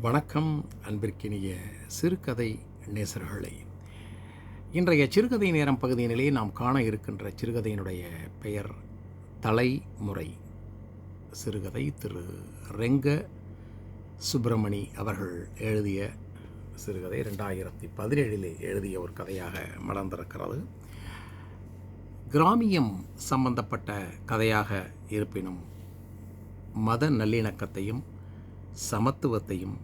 வணக்கம் அன்பிற்கினிய சிறுகதை நேசர்களே. இன்றைய சிறுகதை நேரம் பகுதியினிலே நாம் காண இருக்கின்ற சிறுகதையினுடைய பெயர் தலைமுறை சிறுகதை திரு ரெங்க சுப்பிரமணி அவர்கள் எழுதிய சிறுகதை ரெண்டாயிரத்தி பதினேழிலே எழுதிய ஒரு கதையாக மலர்ந்திருக்கிறது. கிராமியம் சம்பந்தப்பட்ட கதையாக இருப்பினும் மத நல்லிணக்கத்தையும் சமத்துவத்தையும்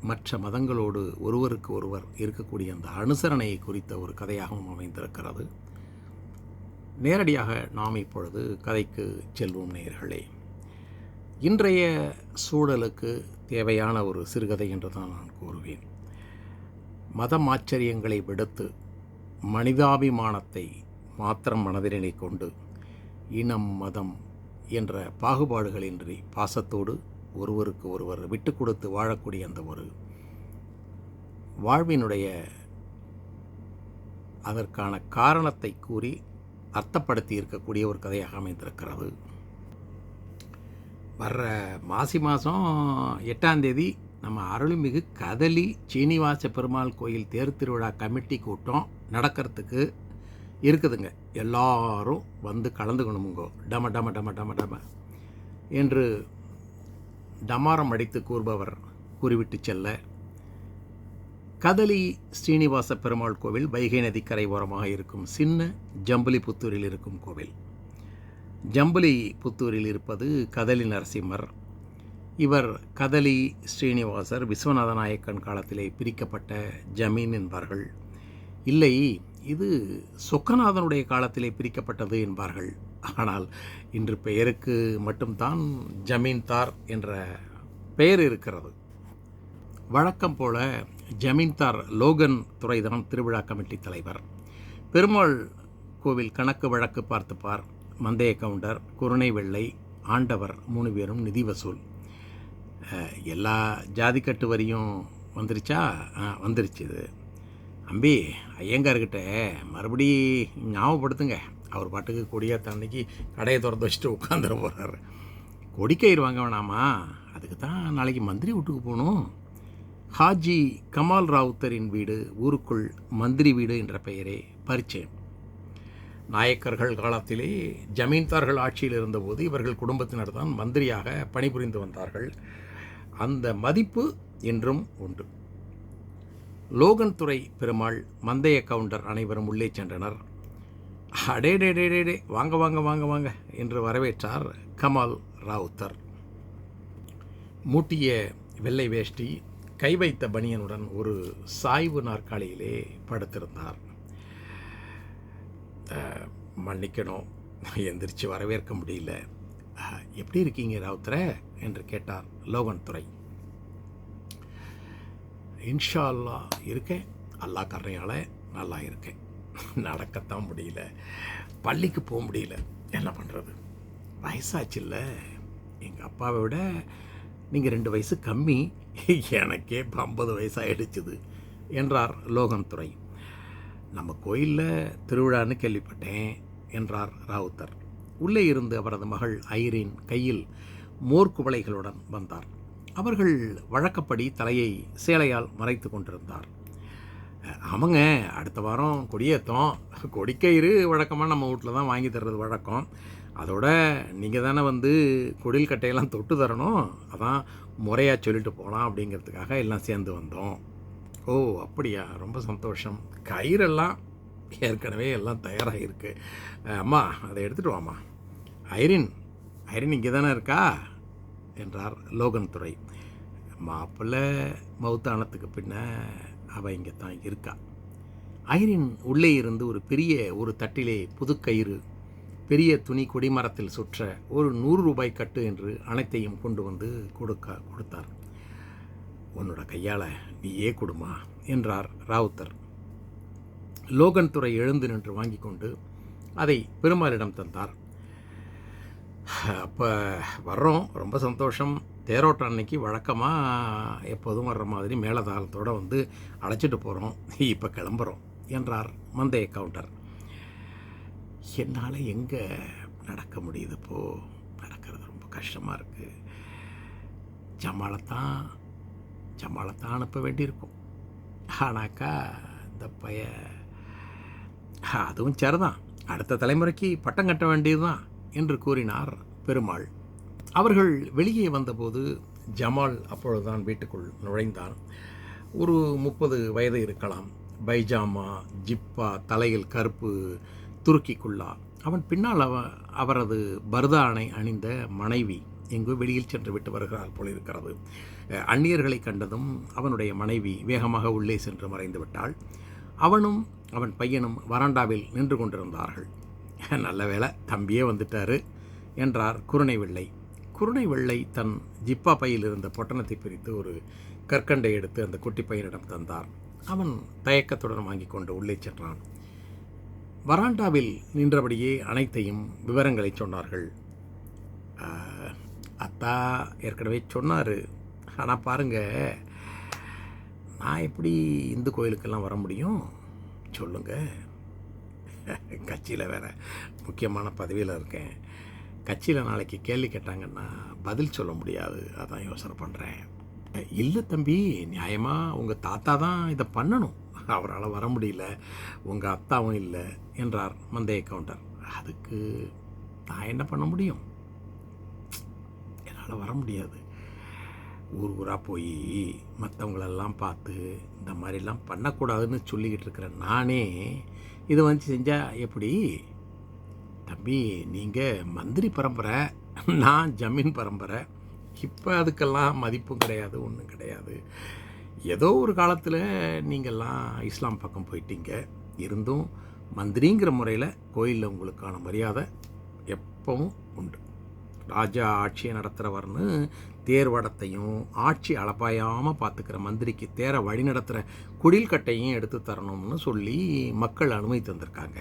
மற்ற மதங்களோடு ஒருவருக்கு ஒருவர் இருக்கக்கூடிய அந்த அனுசரணையை குறித்த ஒரு கதையாகவும் அமைந்திருக்கிறது. நேரடியாக நாம் இப்பொழுது கதைக்கு செல்வோம் நேயர்களே. இன்றைய சூழலுக்கு தேவையான ஒரு சிறுகதை என்று தான் நான் கூறுவேன். மதமாச்சரியங்களை விடுத்து மனிதாபிமானத்தை மாத்திரம் மனதிலே கொண்டு இனம் மதம் என்ற பாகுபாடுகளின்றி பாசத்தோடு ஒருவருக்கு ஒருவர் விட்டு கொடுத்து வாழக்கூடிய அந்த ஒரு வாழ்வினுடைய அதற்கான காரணத்தை கூறி அர்த்தப்படுத்தி இருக்கக்கூடிய ஒரு கதையாக அமைந்திருக்கிறது. வர்ற மாசி மாதம் எட்டாந்தேதி நம்ம அருள்மிகு கதலி சீனிவாச பெருமாள் கோயில் தேர் திருவிழா கமிட்டி கூட்டம் நடக்கிறதுக்கு இருக்குதுங்க. எல்லாரும் வந்து கலந்துக்கணுமுங்கோ. டம டம டம டம டம. என்று டமாரம் அடித்து கூறுபவர் கூறிவிட்டு செல்ல கதலி ஸ்ரீனிவாச பெருமாள் கோவில் வைகை நதிக்கரை ஓரமாக இருக்கும் சின்ன ஜம்புலி புத்தூரில் இருக்கும் கோவில். ஜம்புலி புத்தூரில் இருப்பது கதலி நரசிம்மர். இவர் கதலி ஸ்ரீனிவாசர் விஸ்வநாத நாயக்கன் காலத்திலே பிரிக்கப்பட்ட ஜமீன் என்பார்கள். இல்லை இது சொக்கநாதனுடைய காலத்திலே பிரிக்கப்பட்டது என்பார்கள். ஆனால் இன்று பெயருக்கு மட்டும்தான் ஜமீன்தார் என்ற பெயர் இருக்கிறது. வழக்கம் போல ஜமீன்தார் லோகன் துறைதான் திருவிழா கமிட்டி தலைவர். பெருமாள் கோவில் கணக்கு வழக்கு பார்த்துப்பார் மந்தைய கவுண்டர் குருணை வெள்ளை ஆண்டவர் மூணு பேரும் நிதி வசூல். எல்லா ஜாதிக்கட்டு வரியும் வந்துருச்சா? வந்துருச்சு இது. அம்பி ஐயங்கார்கிட்ட மறுபடி ஞாபகப்படுத்துங்க. அவர் பாட்டுக்கு கொடியாத்த அன்னைக்கு கடையை திறந்து வச்சுட்டு உட்காந்துட போகிறாரு கொடிக்கயிறு வாங்க வேணாமா அதுக்கு தான் நாளைக்கு மந்திரி வீட்டுக்கு போகணும். ஹாஜி கமால் ராவுத்தரின் வீடு ஊருக்குள் மந்திரி வீடு என்ற பெயரே பரிச்சயம் நாயக்கர்கள் காலத்திலே ஜமீன்தார்கள் ஆட்சியில் இருந்தபோது இவர்கள் குடும்பத்தினர் தான் மந்திரியாக பணிபுரிந்து வந்தார்கள். அந்த மதிப்பு என்றும் உண்டு. லோகன் துறை பெருமாள் மந்தைய கவுண்டர் அனைவரும் உள்ளே சென்றனர். அடே டே டே டே டே. வாங்க வாங்க வாங்க வாங்க என்று வரவேற்றார் கமல் ராவுத்தர். மூட்டிய வெள்ளை வேஷ்டி கை வைத்த பனியனுடன் ஒரு சாய்வு நாற்காலியிலே படுத்திருந்தார். மன்னிக்கணும். எந்திரிச்சு வரவேற்க முடியல. எப்படி இருக்கீங்க ராவுத்தர? என்று கேட்டார் லோகன் துறை இன்ஷா அல்லா இருக்கேன். அல்லாஹ் கருணையால் நல்லா இருக்கேன். நடக்கத்தான் முடியல. பள்ளிக்கு போக முடியல. என்ன பண்ணுறது வயசாச்சுல்ல எங்கள் அப்பாவை விட நீங்கள் ரெண்டு வயசு கம்மி. எனக்கே இப்போ ஐம்பது வயசாகிடுச்சுது என்றார் லோகன்துறை. நம்ம கோயிலில் திருவிழான்னு கேள்விப்பட்டேன் என்றார் ராவுத்தர். உள்ளே இருந்து அவரது மகள் ஐரின் கையில் மோர்குவளைகளுடன் வந்தார். அவர்கள் வழக்கப்படி தலையை சேலையால் மறைத்து கொண்டிருந்தார். ஆமாங்க அடுத்த வாரம் கொடியேற்றோம் கொடிக்கயிறு வழக்கமாக நம்ம வீட்டில் தான் வாங்கி தர்றது வழக்கம். அதோட நீங்கள் தானே வந்து கொடில் கட்டையெல்லாம் தொட்டு தரணும். அதான் முறையாக சொல்லிட்டு போகலாம் அப்படிங்கிறதுக்காக எல்லாம் சேர்ந்து வந்தோம். ஓ அப்படியா? ரொம்ப சந்தோஷம். கயிறெல்லாம் ஏற்கனவே எல்லாம் தயாராக இருக்குது அம்மா அதை எடுத்துகிட்டு வாம்மா. ஐரின் ஐரின் இங்கே தானே இருக்கா? என்றார் லோகன் துறை. மாப்பிள்ளை மௌத்தானத்துக்கு பின்ன அவள் இங்கே தான் இருக்கா. ஐரின் உள்ளே இருந்து ஒரு பெரிய ஒரு தட்டிலே புதுக்கயிறு பெரிய துணி கொடிமரத்தில் சுற்ற ஒரு நூறு ரூபாய் கட்டு என்று அனைத்தையும் கொண்டு வந்து கொடுக்க கொடுத்தார். உன்னோட கையால் நீயே கொடுமா என்றார் ராவுத்தர். லோகன் துறை எழுந்து நின்று வாங்கி கொண்டு அதை பெருமாளிடம் தந்தார். அப்போ வர்றோம். ரொம்ப சந்தோஷம். தேரோட்டம் அன்னைக்கு வழக்கமாக எப்போதும் வர்ற மாதிரி மேலதாளத்தோடு வந்து அழைச்சிட்டு போகிறோம் இப்போ கிளம்புறோம் என்றார் மந்தைய கவுண்டர் என்னால் எங்கே நடக்க முடியுது இப்போ நடக்கிறது ரொம்ப கஷ்டமாக இருக்குது சமாளத்தான் ஜமாலத்தான் அனுப்ப வேண்டியிருக்கும். ஆனாக்கா இந்த பைய அதுவும் சரிதான். அடுத்த தலைமுறைக்கு பட்டம் கட்ட வேண்டியது தான் என்று கூறினார் பெருமாள். அவர்கள் வெளியே வந்தபோது ஜமால் அப்பொழுதுதான் வீட்டுக்குள் நுழைந்தான். ஒரு முப்பது வயது இருக்கலாம். பைஜாமா ஜிப்பா தலையில் கருப்பு துருக்கிக்குள்ளா. அவன் பின்னால் அவ அவரது பர்தானை அணிந்த மனைவி எங்கோ வெளியில் சென்று விட்டு வருகிறார் போல் இருக்கிறது அந்நியர்களை கண்டதும் அவனுடைய மனைவி வேகமாக உள்ளே சென்று மறைந்து விட்டாள் அவனும் அவன் பையனும் வராண்டாவில் நின்று கொண்டிருந்தார்கள். நல்ல வேளை தம்பியே வந்துட்டாரு என்றார் குருணை வெள்ளை குருணை வெள்ளை தன் ஜிப்பா பையில் இருந்த பொட்டணத்தை பிரித்து ஒரு கற்கண்டை எடுத்து அந்த குட்டி பையனிடம் தந்தார். அவன் தயக்கத்துடன் வாங்கி கொண்டு உள்ளே சென்றான். வராண்டாவில் நின்றபடியே அனைத்தையும் விவரங்களை சொன்னார்கள். அத்தா ஏற்கனவே சொன்னார். ஆனால் பாருங்க நான் எப்படி இந்து கோயிலுக்கெல்லாம் வர முடியும்? சொல்லுங்கள் கட்சியில் வேற முக்கியமான பதவியில் இருக்கேன். கட்சியில் நாளைக்கு கேள்வி கேட்டாங்கன்னா பதில் சொல்ல முடியாது. அதான் யோசனை பண்ணுறேன் இல்லை தம்பி நியாயமாக உங்கள் தாத்தா தான் இதை பண்ணணும். அவரால் வர முடியல. உங்கள் அத்தாவும் இல்லை என்றார் மந்தைய கவுண்டர். அதுக்கு நான் என்ன பண்ண முடியும்? என்னால் வர முடியாது. ஊர் ஊராக போய் மற்றவங்களெல்லாம் பார்த்து இந்த மாதிரிலாம் பண்ணக்கூடாதுன்னு சொல்லிக்கிட்டு இருக்கிற நானே இதை வந்து செஞ்சால் எப்படி? தம்பி நீங்கள் மந்திரி பரம்பரை நான் ஜமீன் பரம்பரை. இப்போ அதுக்கெல்லாம் மதிப்பும் கிடையாது ஒன்றும் கிடையாது. ஏதோ ஒரு காலத்தில் நீங்கள்லாம் இஸ்லாம் பக்கம் போயிட்டீங்க. இருந்தும் மந்திரிங்கிற முறையில் கோயிலில் உங்களுக்கான மரியாதை எப்பவும் உண்டு. ராஜா ஆட்சியை நடத்துகிறவர்னு தேர்வடத்தையும் ஆட்சி அளப்பாயாமல் பார்த்துக்கிற மந்திரிக்கு தேரை வழி நடத்துகிற குடில்கட்டையும் எடுத்து தரணும்னு சொல்லி மக்கள் அனுமதி தந்திருக்காங்க.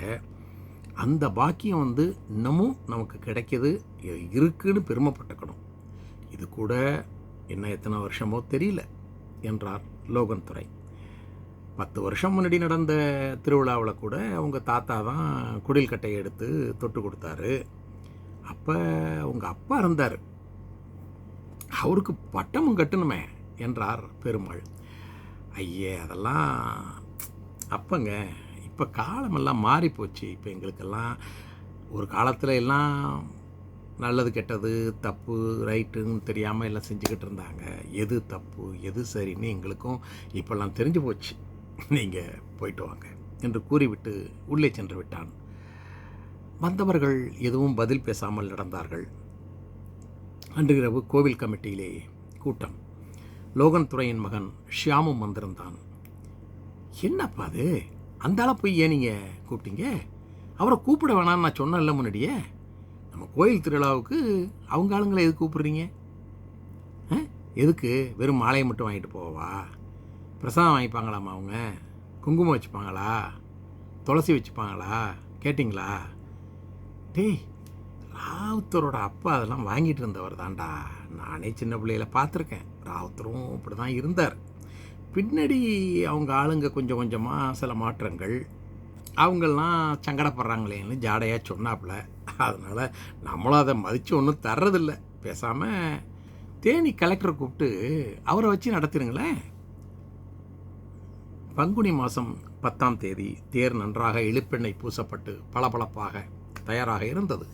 அந்த பாக்கியம் வந்து இன்னமும் நமக்கு கிடைக்கிது இருக்குதுன்னு இருக்குன்னு பெருமைப்பட்டுக்கணும். இது கூட என்ன எத்தனை வருஷமோ தெரியல என்றார் லோகன் துறை பத்து வருஷம் முன்னாடி நடந்த திருவிழாவில் கூட அவங்க தாத்தா தான் குடில் கட்டையை எடுத்து தொட்டு கொடுத்தாரு. அப்போ உங்கள் அப்பா இருந்தார். அவருக்கு பட்டமும் கட்டணுமே என்றார் பெருமாள். ஐயே அதெல்லாம் அப்பங்க இப்போ காலமெல்லாம் மாறி போச்சு இப்போ எங்களுக்கெல்லாம் ஒரு காலத்தில் எல்லாம் நல்லது கெட்டது தப்பு ரைட்டுன்னு தெரியாமல் எல்லாம் செஞ்சுக்கிட்டு இருந்தாங்க. எது தப்பு எது சரின்னு எங்களுக்கும் இப்போல்லாம் தெரிஞ்சு போச்சு. நீங்கள் போயிட்டு வாங்க என்று கூறிவிட்டு உள்ளே சென்று விட்டான். வந்தவர்கள் எதுவும் பதில் பேசாமல் நடந்தார்கள். அன்று இரவு கோவில் கமிட்டியிலே கூட்டம். லோகன் துறையின் மகன் ஷியாமும் வந்திருந்தான். என்னப்பா அது? அந்த ஆளை போய் ஏன் நீங்கள் கூப்பிட்டீங்க? அவரை கூப்பிட வேணாம்னு நான் சொன்னேன்ல முன்னாடியே. நம்ம கோயில் திருவிழாவுக்கு அவங்க ஆளுங்களை எது கூப்பிடுறீங்க? ஆ? எதுக்கு? வெறும் மாலையை மட்டும் வாங்கிட்டு போவா? பிரசாதம் வாங்கிப்பாங்களாமா அவங்க? குங்குமம் வச்சுப்பாங்களா? துளசி வச்சுப்பாங்களா? கேட்டிங்களா? டேய் ராவுத்தரோட அப்பா அதெல்லாம் வாங்கிட்டு இருந்தவர் தான்டா. நானே சின்ன பிள்ளையில பார்த்துருக்கேன். ராவுத்தரும் இப்படி தான் இருந்தார். பின்னாடி அவங்க ஆளுங்க கொஞ்சம் கொஞ்சமாக சில மாற்றங்கள். அவங்கெல்லாம் சங்கடப்படுறாங்களேன்னு ஜாடையாக சொன்னாப்புல. அதனால் நம்மளும் அதை மதித்து ஒன்றும் தர்றதில்ல. பேசாமல் தேனி கலெக்டரை கூப்பிட்டு அவரை வச்சு நடத்திடுங்களேன். பங்குனி மாதம் பத்தாம் தேதி தேர் நன்றாக இழுப்பெண்ணெய் பூசப்பட்டு பளபளப்பாக தயாராக இருந்தது.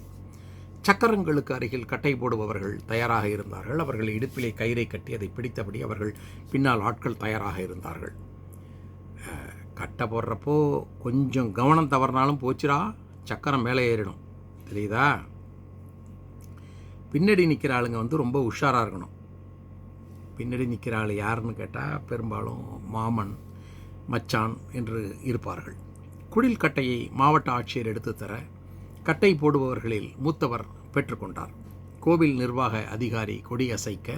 சக்கரங்களுக்கு அருகில் கட்டை போடுபவர்கள் தயாராக இருந்தார்கள். அவர்கள் இடுப்பிலே கயிறை கட்டி அதை பிடித்தபடி அவர்கள் பின்னால் ஆட்கள் தயாராக இருந்தார்கள். கட்டை போடுறப்போ கொஞ்சம் கவனம் தவறினாலும் போச்சுடா சக்கரம் மேலே ஏறிடும். தெரியுதா? பின்னாடி நிற்கிற ஆளுங்க வந்து ரொம்ப உஷாராக இருக்கணும். பின்னாடி நிற்கிற ஆள் யாருன்னு கேட்டால் பெரும்பாலும் மாமன் மச்சான் என்று இருப்பார்கள். குடில் கட்டையை மாவட்ட ஆட்சியர் எடுத்து தர கட்டை போடுபவர்களில் மூத்தவர் பெற்றுக்கொண்டார். கோவில் நிர்வாக அதிகாரி கொடி அசைக்க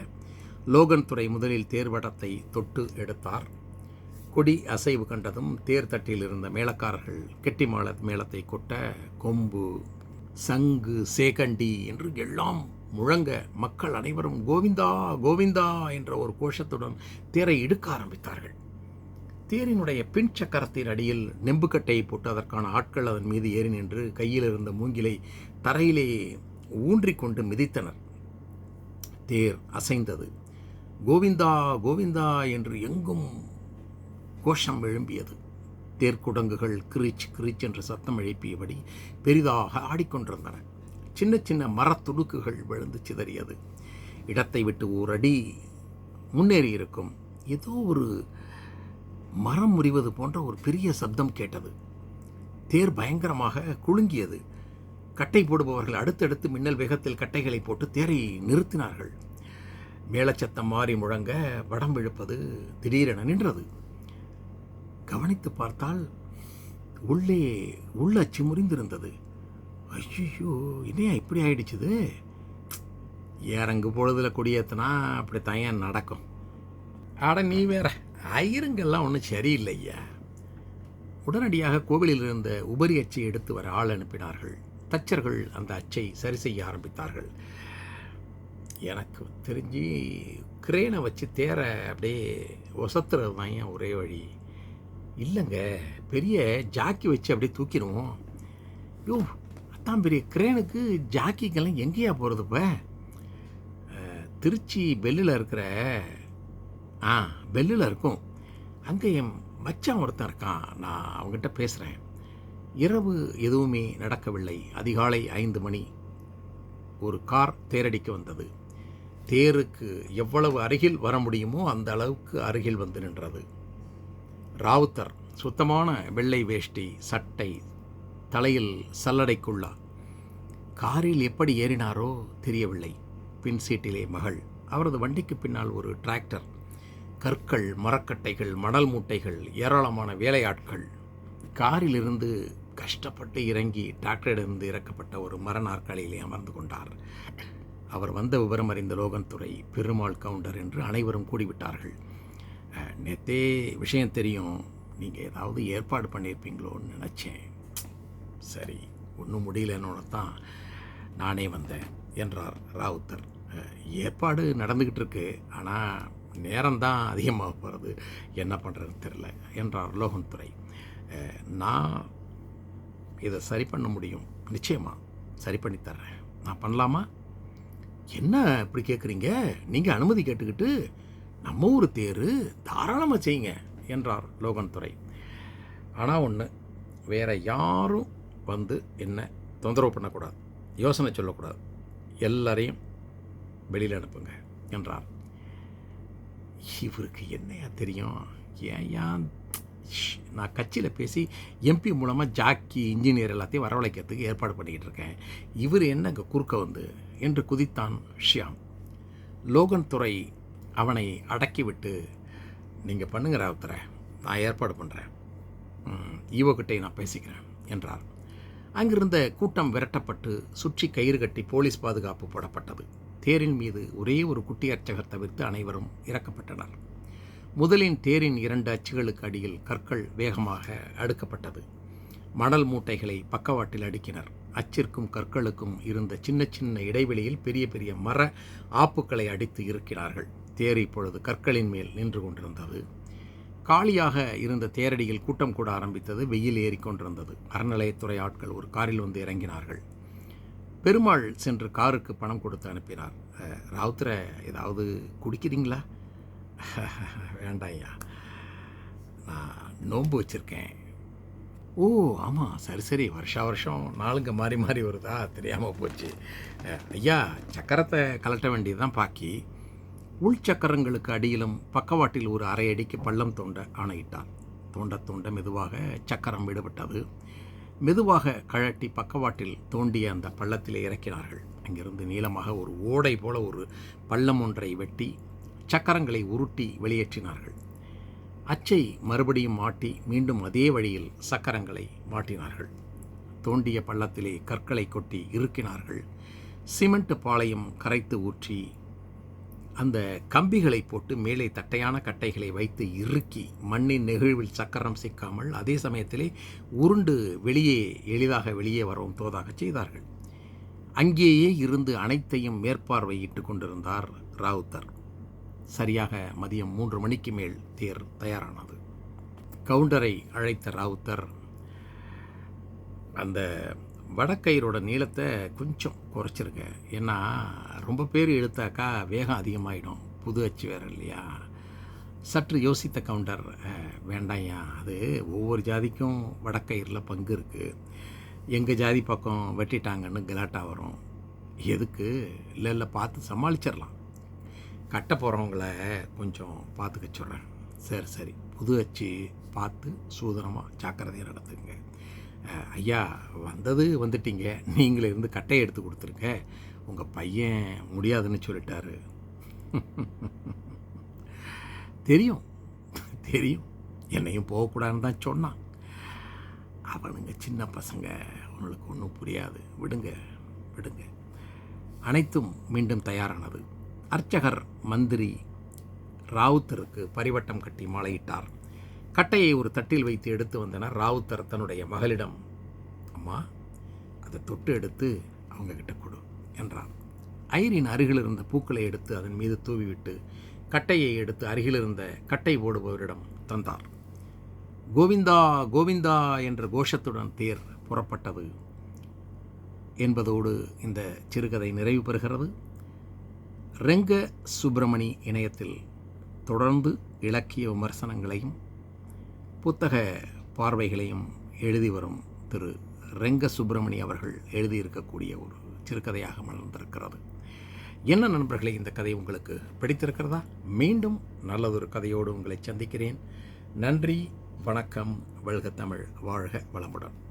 லோகன் துறை முதலில் தேர்வடத்தை தொட்டு எடுத்தார். கொடி அசைவு கண்டதும் தேர் தட்டில் இருந்த மேளக்காரர்கள் கெட்டிமாள மேளத்தை கொட்ட கொம்பு சங்கு சேகண்டி என்று எல்லாம் முழங்க மக்கள் அனைவரும் கோவிந்தா கோவிந்தா என்ற ஒரு கோஷத்துடன் தேரை இடுக்க ஆரம்பித்தார்கள். தேரினுடைய பின் சக்கரத்தின் அடியில் நெம்புக்கட்டையை போட்டு அதற்கான ஆட்கள் அதன் மீது ஏறி நின்று கையில் இருந்த மூங்கிலை தரையிலே ஊன்றிக்கொண்டு மிதித்தனர். தேர் அசைந்தது. கோவிந்தா கோவிந்தா என்று எங்கும் கோஷம் எழும்பியது. தேர்க்குடங்குகள் கிரிச் கிரிச் என்று சத்தம் எழுப்பியபடி பெரிதாக ஆடிக்கொண்டிருந்தன. சின்ன சின்ன மரத்துடுக்குகள் விழுந்து சிதறியது. இடத்தை விட்டு ஓரடி அடி ஏதோ ஒரு மரம் முறிவது போன்ற ஒரு பெரிய சப்தம் கேட்டது. தேர் பயங்கரமாக குலுங்கியது. கட்டை போடுபவர்கள் அடுத்தடுத்து மின்னல் வேகத்தில் கட்டைகளை போட்டு தேரை நிறுத்தினார்கள். மேலச்சத்தம் மாறி முழங்க வடம் இழுப்பது திடீரென நின்றது. கவனித்து பார்த்தால் உள்ளே உள்ளச்சு முறிந்திருந்தது. ஐயோ என்னையா இப்படி ஆயிடுச்சுது? ஏறங்கு பொழுதுல கொடியேற்றினா அப்படி தயன் நடக்கும். ஆட நீ வேற. ஐயருங்கெல்லாம் ஒன்றும் சரியில்லையா. உடனடியாக கோவிலில் இருந்த உபரி அச்சை எடுத்து வர ஆள் அனுப்பினார்கள். தச்சர்கள் அந்த அச்சை சரி செய்ய ஆரம்பித்தார்கள். எனக்கு தெரிஞ்சு கிரேனை வச்சு தேர அப்படியே ஒசத்துறது தான் ஏன் ஒரே வழி? இல்லைங்க பெரிய ஜாக்கி வச்சு அப்படியே தூக்கிடுவோம். யோ அத்தான் பெரிய கிரேனுக்கு ஜாக்கிக்கெல்லாம் எங்கேயா போகிறது இப்போ? திருச்சி பெல்லில் இருக்கிற ஆ பெல்லில் இருக்கும். அங்கே என் மச்சான் ஒருத்தன் இருக்கான். நான் அவங்ககிட்ட பேசுகிறேன் இரவு எதுவுமே நடக்கவில்லை. அதிகாலை ஐந்து மணி. ஒரு கார் தேரடிக்க வந்தது. தேருக்கு எவ்வளவு அருகில் வர முடியுமோ அந்த அளவுக்கு அருகில் வந்து நின்றது. ராவுத்தர் சுத்தமான வெள்ளை வேஷ்டி சட்டை தலையில் சல்லடைக்குள்ளா. காரில் எப்படி ஏறினாரோ தெரியவில்லை. பின் சீட்டிலே மகள். அவரது வண்டிக்கு பின்னால் ஒரு டிராக்டர். கற்கள் மரக்கட்டைகள் மணல் மூட்டைகள் ஏராளமான வேலையாட்கள். காரிலிருந்து கஷ்டப்பட்டு இறங்கி டாக்டரிடமிருந்து இறக்கப்பட்ட ஒரு மர நாற்காலியிலே அமர்ந்து கொண்டார். அவர் வந்த விவரம் அறிந்த லோகன்துறை பெருமாள் கவுண்டர் என்று அனைவரும் கூடிவிட்டார்கள். நேத்தே விஷயம் தெரியும். நீங்கள் ஏதாவது ஏற்பாடு பண்ணியிருப்பீங்களோன்னு நினச்சேன். சரி ஒன்றும் முடியலன்னு தான் நானே வந்தேன் என்றார் ராவுத்தர். ஏற்பாடு நடந்துக்கிட்டு இருக்கு. ஆனால் நேரம்தான் அதிகமாக போகிறது என்ன பண்ணுறதுன்னு தெரில என்றார் லோகன் துறை நான் இதை சரி பண்ண முடியும். நிச்சயமா சரி பண்ணி தர்றேன். நான் பண்ணலாமா? என்ன இப்படி கேட்குறீங்க நீங்கள் அனுமதி கேட்டுக்கிட்டு நம்ம ஊர் தேர் தாராளமாக செய்யுங்க என்றார் லோகன் துறை ஆனால் ஒன்று வேற யாரும் வந்து என்ன தொந்தரவு பண்ணக்கூடாது. யோசனை சொல்லக்கூடாது. எல்லாரையும் வெளியில் அனுப்புங்க என்றார். இவருக்கு என்னையா தெரியும்? ஏன் ஏன்? ஷ், நான் கட்சியில் பேசி எம்பி மூலமாக ஜாக்கி இன்ஜினியர் எல்லாத்தையும் வரவழைக்கிறதுக்கு ஏற்பாடு பண்ணிக்கிட்டு இருக்கேன். இவர் என்ன இங்கே குறுக்க வந்து? என்று குதித்தான் ஷியாம். லோகன் துறை அவனை அடக்கிவிட்டு நீங்கள் பண்ணுங்க ராவுத்தரை நான் ஏற்பாடு பண்ணுறேன் ஈவோகிட்டே நான் பேசிக்கிறேன் என்றார். அங்கிருந்த கூட்டம் விரட்டப்பட்டு சுற்றி கயிறு கட்டி போலீஸ் பாதுகாப்பு போடப்பட்டது. தேரின் மீது ஒரே ஒரு குட்டி அர்ச்சகர் தவிர்த்து அனைவரும் இறக்கப்பட்டனர். முதலின் தேரின் இரண்டு அச்சுகளுக்கு அடியில் கற்கள் வேகமாக அடுக்கப்பட்டது. மணல் மூட்டைகளை பக்கவாட்டில் அடுக்கினர். அச்சிற்கும் கற்களுக்கும் இருந்த சின்ன சின்ன இடைவெளியில் பெரிய பெரிய மர ஆப்புக்களை அடித்து இருக்கிறார்கள் தேர் இப்பொழுது கற்களின் மேல் நின்று கொண்டிருந்தது. காலியாக இருந்த தேரடியில் கூட்டம் கூட ஆரம்பித்தது. வெயில் ஏறிக்கொண்டிருந்தது. அறநிலையத்துறை ஆட்கள் ஒரு காரில் வந்து இறங்கினார்கள். பெருமாள் சென்று காருக்கு பணம் கொடுத்து அனுப்பினார். "அஹ், ராவுத்தரை ஏதாவது குடிக்கிறீங்களா? வேண்டாம் ஐயா நான் நோன்பு வச்சுருக்கேன். ஓ ஆமாம் சரி சரி. வருஷா வருஷம் நாளுங்க மாறி மாறி வருதா? தெரியாமல் போச்சு. ஐயா சக்கரத்தை கலட்ட வேண்டியதுதான் பாக்கி. உள் சக்கரங்களுக்கு அடியிலும் பக்கவாட்டில் ஒரு அரை அடிக்கு பள்ளம் தோண்ட ஆணையிட்டார் தோண்ட தோண்ட மெதுவாக சக்கரம் விடுபட்டது. மெதுவாக கழட்டி பக்கவாட்டில் தோண்டிய அந்த பள்ளத்தில் இறக்கினார்கள். அங்கிருந்து நீளமாக ஒரு ஓடை போல ஒரு பள்ளம் ஒன்றை வெட்டி சக்கரங்களை உருட்டி வெளியேற்றினார்கள். அச்சை மறுபடியும் மாட்டி மீண்டும் அதே வழியில் சக்கரங்களை மாட்டினார்கள். தோண்டிய பள்ளத்திலே கற்களை கொட்டி இறுக்கினார்கள். சிமெண்ட் பாளையம் கரைத்து ஊற்றி அந்த கம்பிகளை போட்டு மேலே தட்டையான கட்டைகளை வைத்து இறுக்கி மண்ணின் நெகிழ்வில் சக்கரம் சிக்காமல் அதே சமயத்திலே உருண்டு வெளியே எளிதாக வெளியே வரவும் தோதாக செய்தார்கள். அங்கேயே இருந்து அனைத்தையும் மேற்பார்வையிட்டு கொண்டிருந்தார் ராவுத்தர். சரியாக மதியம் மூன்று மணிக்கு மேல் தேர் தயாரானது. கவுண்டரை அழைத்த ராவுத்தர் அந்த வடக்கயிறோட நீளத்தை கொஞ்சம் குறைச்சிருங்க. ஏன்னா ரொம்ப பேர் எடுத்தாக்கா வேகம் அதிகமாகிடும் புது அச்சு வேறு இல்லையா? சற்று யோசித்த கவுண்டர் வேண்டாயா அது ஒவ்வொரு ஜாதிக்கும் வடக்கயிறில் பங்கு இருக்குது எங்கள் ஜாதி பக்கம் வெட்டிட்டாங்கன்னு கலாட்டா வரும். எதுக்கு? இல்லை இல்லை பார்த்து சமாளிச்சிடலாம் கட்ட போகிறவங்கள கொஞ்சம் பார்த்துக்க சொல்கிறேன் சரி சரி. புது அச்சு பார்த்து சூதனமாக ஜாக்கிரதையாக நடத்துங்க ஐயா வந்தது வந்துட்டீங்க. நீங்களே இருந்து கட்டையை எடுத்து கொடுத்துருங்க. உங்கள் பையன் முடியாதுன்னு சொல்லிட்டாரு. தெரியும் தெரியும். என்னையும் போகக்கூடாதுன்னு தான் சொன்னான். அவனுங்க சின்ன பசங்க உங்களுக்கு ஒன்றும் புரியாது. விடுங்க விடுங்க. அனைத்தும் மீண்டும் தயாரானது. அர்ச்சகர் மந்திரி ராவுத்தருக்கு பரிவட்டம் கட்டி மாலையிட்டார். கட்டையை ஒரு தட்டில் வைத்து எடுத்து வந்தனர் ராவுத்தர் தன்னுடைய மகளிடம். அம்மா அதை தொட்டு எடுத்து அவங்கக்கிட்ட கொடு. என்றார் ஐரின் அருகில் இருந்த பூக்களை எடுத்து அதன் மீது தூவிவிட்டு கட்டையை எடுத்து அருகிலிருந்த கட்டை போடுபவரிடம் தந்தார். கோவிந்தா கோவிந்தா என்ற கோஷத்துடன் தேர் புறப்பட்டது என்பதோடு இந்த சிறுகதை நிறைவு பெறுகிறது. ரெங்க சுப்பிரமணி இணையத்தில் தொடர்ந்து இலக்கிய விமர்சனங்களையும் புத்தக பார்வைகளையும் எழுதி வரும் திரு ரெங்க சுப்பிரமணி அவர்கள் எழுதியிருக்கக்கூடிய ஒரு சிறுகதையாக மலர்ந்திருக்கிறது. என்ன நண்பர்களே இந்த கதை உங்களுக்கு பிடித்திருக்கிறதா? மீண்டும் நல்லதொரு கதையோடு உங்களை சந்திக்கிறேன். நன்றி வணக்கம் வெல்க தமிழ் வாழ்க வளமுடன்.